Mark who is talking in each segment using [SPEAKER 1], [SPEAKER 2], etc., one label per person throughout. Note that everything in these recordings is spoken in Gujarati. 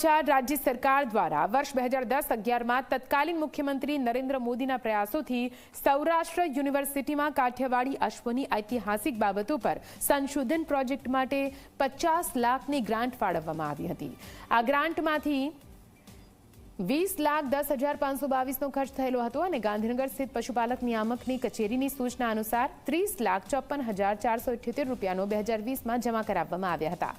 [SPEAKER 1] સમાચાર. રાજ્ય સરકાર દ્વારા વર્ષ બે હજાર દસ અગિયારમાં તત્કાલીન મુખ્યમંત્રી નરેન્દ્ર મોદીના પ્રયાસોથી સૌરાષ્ટ્ર યુનિવર્સિટીમાં કાઠિયાવાડી અશ્વની ઐતિહાસિક બાબતો પર સંશોધન પ્રોજેક્ટ માટે પચાસ લાખની ગ્રાન્ટ ફાળવવામાં આવી હતી. આ ગ્રાન્ટમાંથી વીસ લાખ દસ હજાર પાંચસો બાવીસનો ખર્ચ થયેલો હતો અને ગાંધીનગર સ્થિત પશુપાલક નિયામકની કચેરીની સૂચના અનુસાર ત્રીસ લાખ ચોપન હજાર ચારસો ઇઠ્યોતેર રૂપિયાનો બે હજાર વીસમાં જમા કરાવવામાં આવ્યા હતા.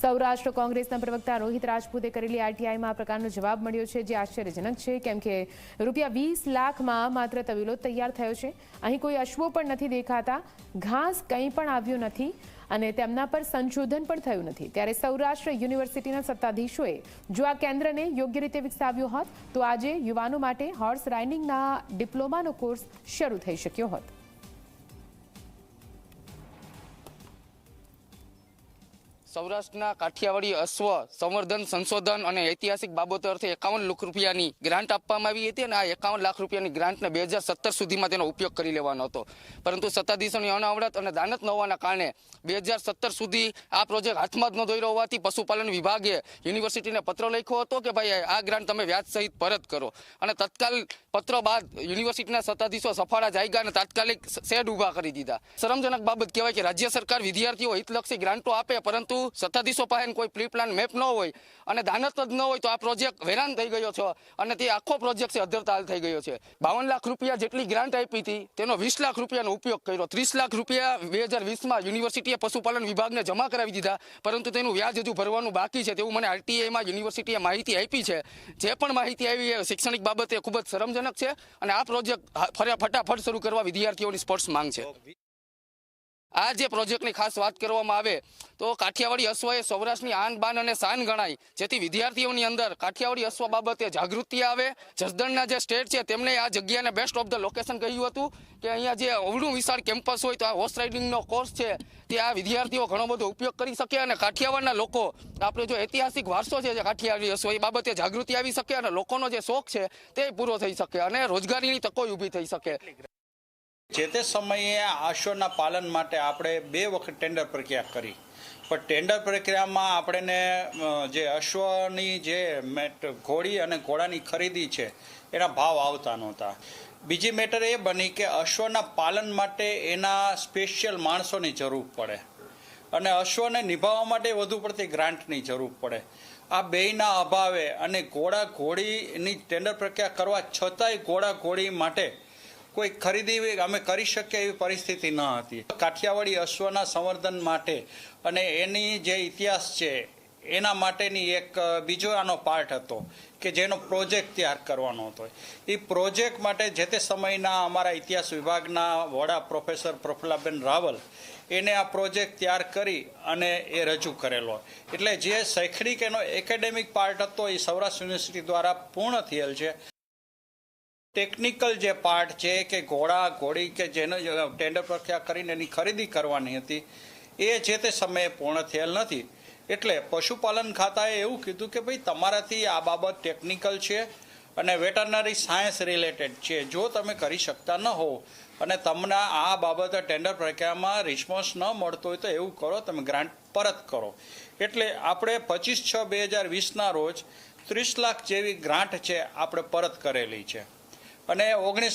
[SPEAKER 1] સૌરાષ્ટ્ર કોંગ્રેસના પ્રવક્તા રોહિત રાજપૂતે કરેલી આરટીઆઈમાં આ પ્રકારનો જવાબ મળ્યો છે, જે આશ્ચર્યજનક છે, કેમ કે રૂપિયા વીસ લાખમાં માત્ર તવીલો તૈયાર થયો છે. અહીં કોઈ અશ્વો પણ નથી દેખાતા, ઘાસ કંઈ પણ આવ્યું નથી. અને તેમના પર સંશોધન પણ થયું નથી. ત્યારે સૌરાષ્ટ્ર યુનિવર્સિટીના સત્તાધીશોએ જો આ કેન્દ્રને યોગ્ય રીતે વિકસાવ્યું હોત, તો આજે યુવાનો માટે હોર્સ રાઇડિંગના ડિપ્લોમાનો કોર્સ શરૂ થઈ શક્યો હોત.
[SPEAKER 2] સૌરાષ્ટ્રના કાઠિયાવાડી અશ્વ સંવર્ધન, સંશોધન અને ઐતિહાસિક બાબતો અર્થે એકાવન લાખ રૂપિયાની ગ્રાન્ટ આપવામાં આવી હતી અને આ એકાવન લાખ રૂપિયાની ગ્રાન્ટને બે હજાર સત્તર સુધીમાં તેનો ઉપયોગ કરી લેવાનો હતો. પરંતુ સત્તાધીશોની અનાવડત અને દાનત ન હોવાના કારણે બે હજાર સત્તર સુધી આ પ્રોજેક્ટ હાથમાં જ ન દોર્યો હોવાથી પશુપાલન વિભાગે યુનિવર્સિટીને પત્ર લખ્યો હતો કે ભાઈ, આ ગ્રાન્ટ તમે વ્યાજ સહિત પરત કરો. અને તત્કાલ પત્ર બાદ યુનિવર્સિટીના સત્તાધીશો સફાળા જાયગા અને તાત્કાલિક શેડ ઊભા કરી દીધા. શરમજનક બાબત કહેવાય કે રાજ્ય સરકાર વિદ્યાર્થીઓ હિતલક્ષી ગ્રાન્ટો આપે, પરંતુ સત્તાધીશો પાસે કોઈ પ્રી પ્લાન મેપ ન હોય અને દાનત જ ન હોય તો આ પ્રોજેક્ટ વેરાન થઈ ગયો છે અને તે આખો પ્રોજેક્ટ છે અધરતાલ થઈ ગયો છે. બાવન લાખ રૂપિયા જેટલી ગ્રાન્ટ આપી હતી, તેનો વીસ લાખ રૂપિયાનો ઉપયોગ કર્યો. ત્રીસ લાખ રૂપિયા બે હજાર વીસમાં યુનિવર્સિટીએ પશુપાલન વિભાગને જમા કરાવી દીધા, પરંતુ તેનું વ્યાજ હજુ ભરવાનું બાકી છે તેવું મને આરટીઆઈમાં યુનિવર્સિટીએ માહિતી આપી છે. જે પણ માહિતી આવી એ શૈક્ષણિક બાબતે ખૂબ જ શરમજનક છે અને આ પ્રોજેક્ટ ફટાફટ શરૂ કરવા વિદ્યાર્થીઓની સ્પોર્ટ્સ માંગ છે. આ જે પ્રોજેક્ટની ખાસ વાત કરવામાં આવે, તો કાઠિયાવાડી અશ્વ એ સૌરાષ્ટ્રની આન બાન અને શાન ગણાય, જેથી વિદ્યાર્થીઓની અંદર કાઠિયાવાડી અશ્વ બાબતે જાગૃતિ આવે. જસદણના જે સ્ટેટ છે, તેમણે આ જગ્યાને બેસ્ટ ઓફ ધ લોકેશન કહ્યું હતું કે અહીંયા જે અવળું વિશાળ કેમ્પસ હોય, તો આ હોર્સ રાઇડિંગનો કોર્સ છે. તે આ વિદ્યાર્થીઓ ઘણો બધો ઉપયોગ કરી શકે અને કાઠિયાવાડના લોકો, આપણે જો ઐતિહાસિક વારસો છે જે કાઠિયાવાડી અશ્વ, એ બાબતે જાગૃતિ આવી શકે અને લોકોનો જે શોખ છે, તે પૂરો થઈ શકે અને રોજગારીની તકો ઊભી થઈ શકે.
[SPEAKER 3] જે તે સમયે આશોના પાલન માટે આપણે બે વખત ટેન્ડર પ્રક્રિયા કરી. પણ ટેન્ડર પ્રક્રિયામાં આપણને જે અશ્વની જે મેટ, ઘોડી અને ઘોડાની ખરીદી છે, એના ભાવ આવતા નહોતા. બીજી મેટર એ બની કે અશ્વના પાલન માટે એના સ્પેશિયલ માણસોની જરૂર પડે. અને અશ્વને નિભાવવા માટે વધુ પડતી ગ્રાન્ટની જરૂર પડે. આ બેયના અભાવે અને ઘોડા ઘોડીની ટેન્ડર પ્રક્રિયા કરવા છતાંય ઘોડા ઘોડી માટે કોઈ ખરીદી અમે કરી શકીએ એવી પરિસ્થિતિ ન હતી. કાઠિયાવાડી અશ્વના સંવર્ધન માટે અને એની જે ઇતિહાસ છે, એના માટેની એક બીજો આનો પાર્ટ હતો કે જેનો પ્રોજેક્ટ તૈયાર કરવાનો હતો. એ પ્રોજેક્ટ માટે જે તે સમયના અમારા ઇતિહાસ વિભાગના વડા પ્રોફેસર પ્રફુલ્લાબેન રાવલ એને આ પ્રોજેક્ટ તૈયાર કરી અને એ રજૂ કરેલો. એટલે જે શૈક્ષણિક એનો એકેડેમિક પાર્ટ હતો એ સૌરાષ્ટ્ર યુનિવર્સિટી દ્વારા પૂર્ણ થયેલ છે. ટેકનિકલ જે પાર્ટ છે કે ઘોડા, ઘોડી કે જેનો ટેન્ડર પ્રક્રિયા કરીને એની ખરીદી કરવાની હતી, એ જે તે સમયે પૂર્ણ થયેલ નથી. એટલે પશુપાલન ખાતાએ એવું કીધું કે ભાઈ તમારાથી આ બાબત ટેકનિકલ છે અને વેટરનરી સાયન્સ રિલેટેડ છે. જો તમે કરી શકતા ન હો અને તમને આ બાબતે ટેન્ડર પ્રક્રિયામાં રિસ્પોન્સ ન મળતો હોય તો એવું કરો, તમે ગ્રાન્ટ પરત કરો. એટલે આપણે પચીસ છ બે હજાર વીસના રોજ ત્રીસ લાખ જેવી ગ્રાન્ટ છે આપણે પરત કરેલી છે. અને ઓગણીસ